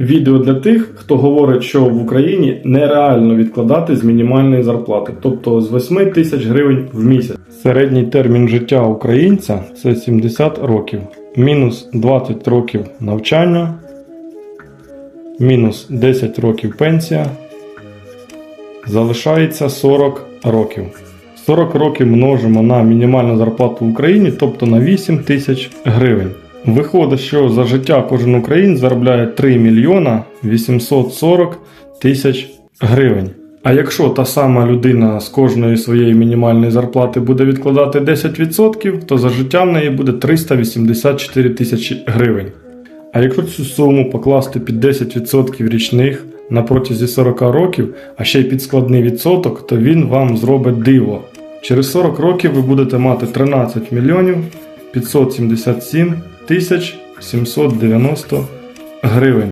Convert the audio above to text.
Відео для тих, хто говорить, що в Україні нереально відкладати з мінімальної зарплати, тобто з 8 тисяч гривень в місяць. Середній термін життя українця це 70 років, мінус 20 років навчання, мінус 10 років пенсія, залишається 40 років. 40 років множимо на мінімальну зарплату в Україні, тобто на 8 тисяч гривень. Виходить, що за життя кожен українець заробляє 3 мільйона 840 тисяч гривень. А якщо та сама людина з кожної своєї мінімальної зарплати буде відкладати 10%, то за життя в неї буде 384 тисячі гривень. А якщо цю суму покласти під 10% річних на протязі 40 років, а ще й під складний відсоток, то він вам зробить диво. Через 40 років ви будете мати 13 мільйонів 577 тисяч 790 гривень.